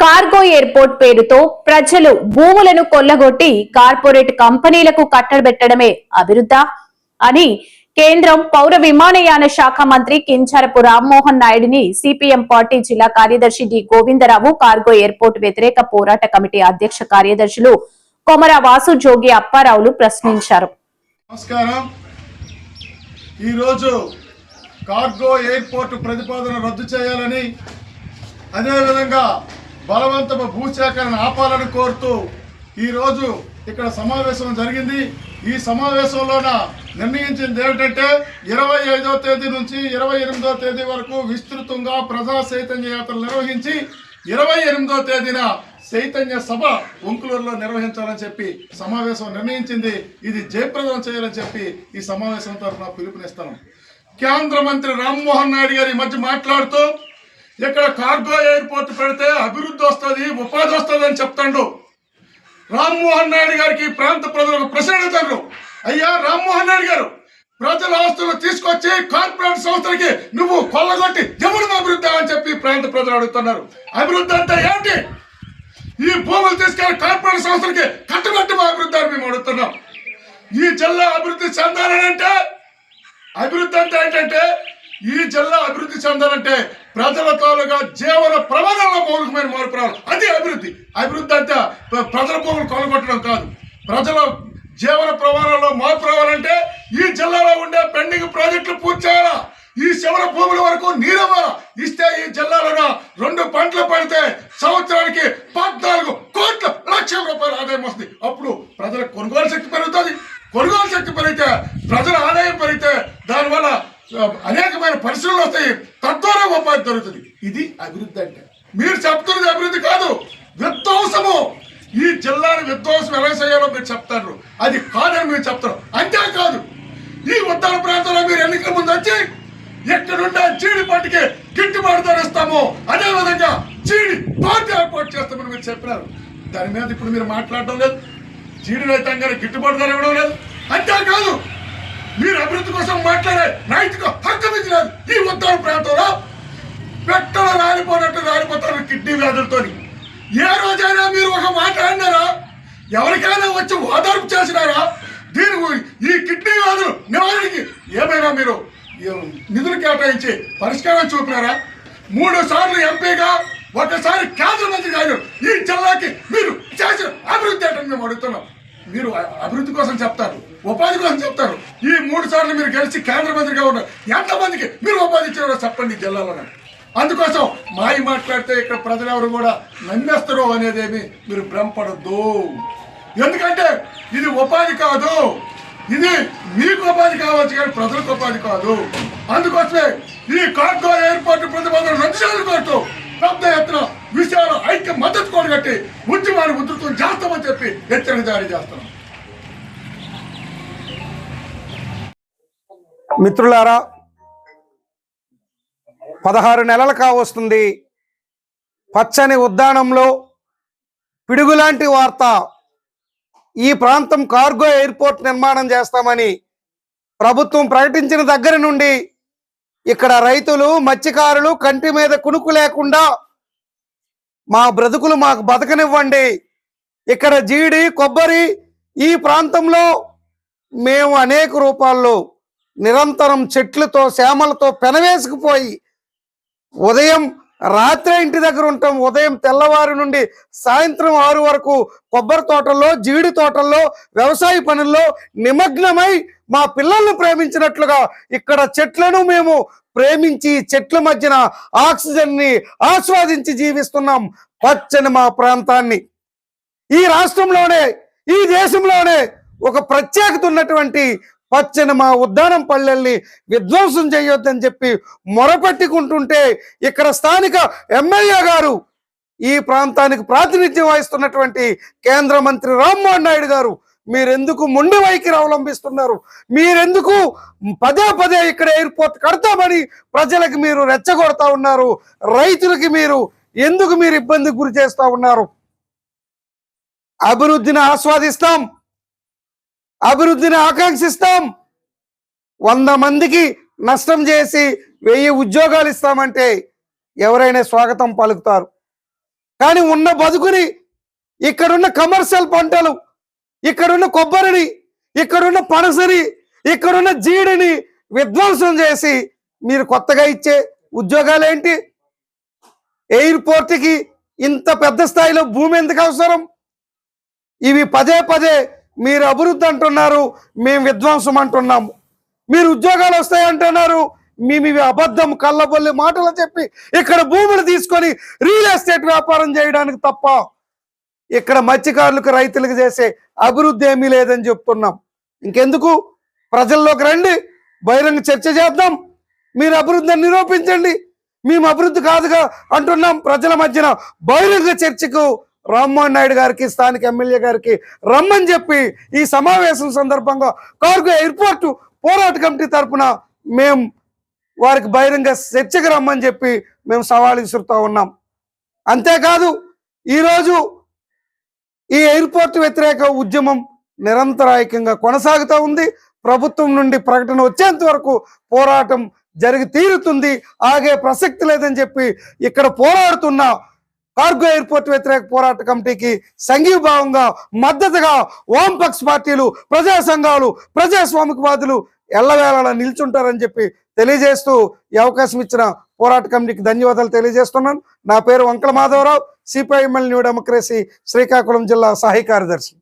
Cargo airport పేరుతో ప్రజలు భూములను కొల్లగొట్టి కార్పొరేట్ కంపెనీలకు కట్టబెట్టడమే అభివృద్ధ అని కేంద్రం పౌర విమానయాన శాఖ మంత్రి కించరపు రామ్మోహన్ నాయుడిని సిపిఎం పార్టీ జిల్లా కార్యదర్శి డి గోవిందరావు కార్గో ఎయిర్పోర్ట్ వ్యతిరేక పోరాట కమిటీ అధ్యక్ష కార్యదర్శులు కొమర వాసు జోగి అప్పారావులు ప్రశ్నించారు. నమస్కారం. ఈరోజు కార్గో ఎయిర్పోర్ట్ ప్రతిపాదన రద్దు చేయాలని అదేవిధంగా బలవంతపు భూసేకరణ ఆపాలని కోరుతూ ఈరోజు ఇక్కడ సమావేశం జరిగింది. ఈ సమావేశంలోన నిర్ణయించింది ఏమిటంటే ఇరవై ఐదో తేదీ నుంచి ఇరవై ఎనిమిదో తేదీ వరకు విస్తృతంగా ప్రజా చైతన్య యాత్రలు నిర్వహించి ఇరవై ఎనిమిదో తేదీన చైతన్య సభ ఒంకులూరులో నిర్వహించాలని చెప్పి సమావేశం నిర్ణయించింది. ఇది జయప్రదం చేయాలని చెప్పి ఈ సమావేశం తరఫున పిలుపునిస్తాను కేంద్ర మంత్రి రామ్మోహన్ నాయుడు గారి మధ్య మాట్లాడుతూ ఇక్కడ కార్గో ఎయిర్పోర్ట్ పెడితే అభివృద్ధి వస్తుంది ఉపాధి వస్తుంది అని చెప్తాడు. రామ్మోహన్ నాయుడు గారికి ప్రాంత ప్రజలకు ప్రశ్న అడుగుతారు అయ్యా రామ్మోహన్ నాయుడు గారు ప్రజల ఆస్తులు తీసుకొచ్చి కార్పొరేట్ సంస్థలకి నువ్వు కొల్లగొట్టి ఎవరు అభివృద్ధి అని చెప్పి ప్రాంత ప్రజలు అడుగుతున్నారు. అభివృద్ధి అంటే ఏంటి? ఈ భూములు తీసుకెళ్ళి కార్పొరేట్ సంస్థలకి కట్టుబట్టి మా అభివృద్ధి అని మేము అడుగుతున్నాం. ఈ జిల్లా అభివృద్ధి చెందాలని అంటే అభివృద్ధి అంటే ఏంటంటే ఈ జిల్లా అభివృద్ధి చెందాలంటే ప్రజల తాలూగా జీవన ప్రమాణంలో మౌలికమైన మార్పు రావాలి. అది అభివృద్ధి. అభివృద్ధి అంటే ప్రజల భూములు కొనగొట్టడం కాదు. ప్రజల జీవన ప్రమాణంలో మార్పు రావాలంటే ఈ జిల్లాలో ఉండే పెండింగ్ ప్రాజెక్టులు పూర్తి చేయాలా? ఈ శివర భూముల వరకు నీరవ్వాలా ఇస్తే ఈ జిల్లాలో రెండు పంటలు పడితే సంవత్సరానికి పద్నాలుగు కోట్ల లక్షల రూపాయల ఆదాయం వస్తుంది. అప్పుడు ప్రజల కొనుగోలు శక్తి పెరుగుతుంది. కొనుగోలు శక్తి పెరిగితే ప్రజల ఆదాయం పెరిగితే దానివల్ల అనేకమైన పరిశ్రమలు వస్తాయి. తద్వారా ఉపాధి దొరుకుతుంది. ఇది అభివృద్ధి అంటే. మీరు చెప్తున్నది అభివృద్ధి కాదు. విధ్వంసము. ఈ జిల్లాని విధ్వంసం ఎలా చేయాలో మీరు చెప్తారు. అది కాదని మీరు చెప్తారు. అంతేకాదు ఈ ఉత్తర ప్రాంతంలో మీరు ఎన్నికల ముందు వచ్చి ఎక్కడుండే చీడి పట్టుకి గిట్టుబాటు ధరిస్తాము అదే విధంగా చీడి పార్టీ ఏర్పాటు చేస్తామని మీరు చెప్పినారు. దాని మీద ఇప్పుడు మీరు మాట్లాడడం లేదు. చీడి రైతాంగానికి గిట్టుబాటు ధర ఇవ్వడం లేదు. అంతేకాదు మీరు అభివృద్ధి కోసం మాట్లాడే నైతిక హక్కు మీకు లేదు. ఈ ఉత్తర ప్రాంతంలో పెట్టలు రాలిపోనట్టు రాలిపోతారు కిడ్నీ వ్యాధులతో ఏ రోజైనా మీరు ఒక మాట అన్నారా? ఎవరికైనా వచ్చి ఓదార్పు చేసినారా? దీని ఈ కిడ్నీ వ్యాధులు నివారణకి ఏమైనా మీరు నిధులు కేటాయించి పరిష్కారం చూపినారా? మూడు సార్లు ఎంపీగా ఒకసారి కేంద్ర మంత్రి గారు ఈ జిల్లాకి మీరు చేసిన అభివృద్ధి అంటే మేము అడుగుతున్నాం. మీరు అభివృద్ధి కోసం చెప్తారు ఉపాధి కోసం చెప్తారు. ఈ మూడు సార్లు మీరు గెలిచి కేంద్ర మంత్రిగా ఉన్నారు ఎంతమందికి మీరు ఉపాధి ఇచ్చారో చెప్పండి జిల్లాలో అందుకోసం మాయి మాట్లాడితే ఇక్కడ ప్రజలు ఎవరు కూడా నమ్మేస్తారు అనేదేమి మీరు భ్రమపడద్దు. ఎందుకంటే ఇది ఉపాధి కాదు. ఇది మీకు ఉపాధి కావచ్చు కానీ ప్రజలకు ఉపాధి కాదు. అందుకోసమే ఈ కార్గో ఎయిర్పోర్ట్ ప్రతిపాదన రద్దు చేయాలని కోరుతూ పెద్ద ఎత్తున విషయాలు ఐక్య మద్దతు కూడగట్టి ఉద్యమాన్ని ఉధృతం చేస్తామని చెప్పి హెచ్చరిక జారీ చేస్తున్నాం. మిత్రులారా పదహారు నెలలు కావస్తుంది. పచ్చని ఉద్దానంలో పిడుగులాంటి వార్త ఈ ప్రాంతం కార్గో ఎయిర్పోర్ట్ నిర్మాణం చేస్తామని ప్రభుత్వం ప్రకటించిన దగ్గర నుండి ఇక్కడ రైతులు మత్స్యకారులు కంటి మీద కునుకు లేకుండా మా బ్రతుకులు మాకు బతకనివ్వండి. ఇక్కడ జీడి కొబ్బరి ఈ ప్రాంతంలో మేము అనేక రూపాల్లో నిరంతరం చెట్లతో శ్యామలతో పెనవేసుకుపోయి ఉదయం రాత్రి ఇంటి దగ్గర ఉంటాం. ఉదయం తెల్లవారు నుండి సాయంత్రం ఆరు వరకు కొబ్బరి తోటల్లో జీడి తోటల్లో వ్యవసాయ పనుల్లో నిమగ్నమై మా పిల్లల్ని ప్రేమించినట్లుగా ఇక్కడ చెట్లను మేము ప్రేమించి చెట్ల మధ్యన ఆక్సిజన్ని ఆస్వాదించి జీవిస్తున్నాం పచ్చని మా ప్రాంతాన్ని. ఈ రాష్ట్రంలోనే ఈ దేశంలోనే ఒక ప్రత్యేకత ఉన్నటువంటి పచ్చని మా ఉద్దానం పల్లెల్ని విధ్వంసం చేయొద్దని చెప్పి మొరపెట్టుకుంటుంటే ఇక్కడ స్థానిక ఎమ్మెల్యే గారు ఈ ప్రాంతానికి ప్రాతినిధ్యం వహిస్తున్నటువంటి కేంద్ర మంత్రి రామ్మోహన్ నాయుడు గారు మీరెందుకు మొండి వైఖరి అవలంబిస్తున్నారు? మీరెందుకు పదే పదే ఇక్కడ ఎయిర్పోర్ట్ కడతామని ప్రజలకు మీరు రెచ్చగొడతా ఉన్నారు? రైతులకి మీరు ఎందుకు మీరు ఇబ్బందికి గురి చేస్తా ఉన్నారు? అభివృద్ధిని ఆస్వాదిస్తాం. అభివృద్ధిని ఆకాంక్షిస్తాం. వంద మందికి నష్టం చేసి వెయ్యి ఉద్యోగాలు ఇస్తామంటే ఎవరైనా స్వాగతం పలుకుతారు. కానీ ఉన్న బతుకుని ఇక్కడున్న కమర్షియల్ పంటలు ఇక్కడున్న కొబ్బరిని ఇక్కడున్న పనసని ఇక్కడున్న జీడిని విధ్వంసం చేసి మీరు కొత్తగా ఇచ్చే ఉద్యోగాలు ఏంటి ఎయిర్పోర్ట్కి ఇంత పెద్ద స్థాయిలో భూమి ఎందుకు అవసరం? ఇవి పదే పదే మీరు అభివృద్ధి అంటున్నారు మేము విధ్వంసం అంటున్నాము. మీరు ఉద్యోగాలు వస్తాయి అంటున్నారు మేము ఇవి అబద్ధం కళ్ళబొల్లి మాటలు చెప్పి ఇక్కడ భూములు తీసుకొని రియల్ ఎస్టేట్ వ్యాపారం చేయడానికి తప్ప ఇక్కడ మత్స్యకారులకు రైతులకు చేసే అభివృద్ధి ఏమీ లేదని చెప్తున్నాం. ఇంకెందుకు? ప్రజల్లోకి రండి బహిరంగ చర్చ చేద్దాం. మీరు అభివృద్ధిని నిరూపించండి. మేము అభివృద్ధి కాదుగా అంటున్నాం. ప్రజల మధ్యన బహిరంగ చర్చకు రామ్మోహన్ నాయుడు గారికి స్థానిక ఎమ్మెల్యే గారికి రమ్మని చెప్పి ఈ సమావేశం సందర్భంగా కార్గో ఎయిర్పోర్టు పోరాట కమిటీ తరపున మేము వారికి బహిరంగ చర్చకు రమ్మని చెప్పి మేము సవాలు విసురుతూ ఉన్నాం. అంతేకాదు ఈరోజు ఈ ఎయిర్పోర్ట్ వ్యతిరేక ఉద్యమం నిరంతరాయకంగా కొనసాగుతూ ఉంది. ప్రభుత్వం నుండి ప్రకటన వచ్చేంత వరకు పోరాటం జరిగి తీరుతుంది. ఆగే ప్రసక్తి లేదని చెప్పి ఇక్కడ పోరాడుతున్న కార్గో ఎయిర్పోర్ట్ వ్యతిరేక పోరాట కమిటీకి సంఘీభావంగా మద్దతుగా వామపక్ష పార్టీలు ప్రజా సంఘాలు ప్రజాస్వామికవాదులు ఎల్లవేళలా నిల్చుంటారని చెప్పి తెలియజేస్తూ ఈ అవకాశం ఇచ్చిన పోరాట కమిటీకి ధన్యవాదాలు తెలియజేస్తున్నాను. నా పేరు Vankala Madhava Rao CPI ML new democracy Srikakulam జిల్లా సహాయ కార్యదర్శి.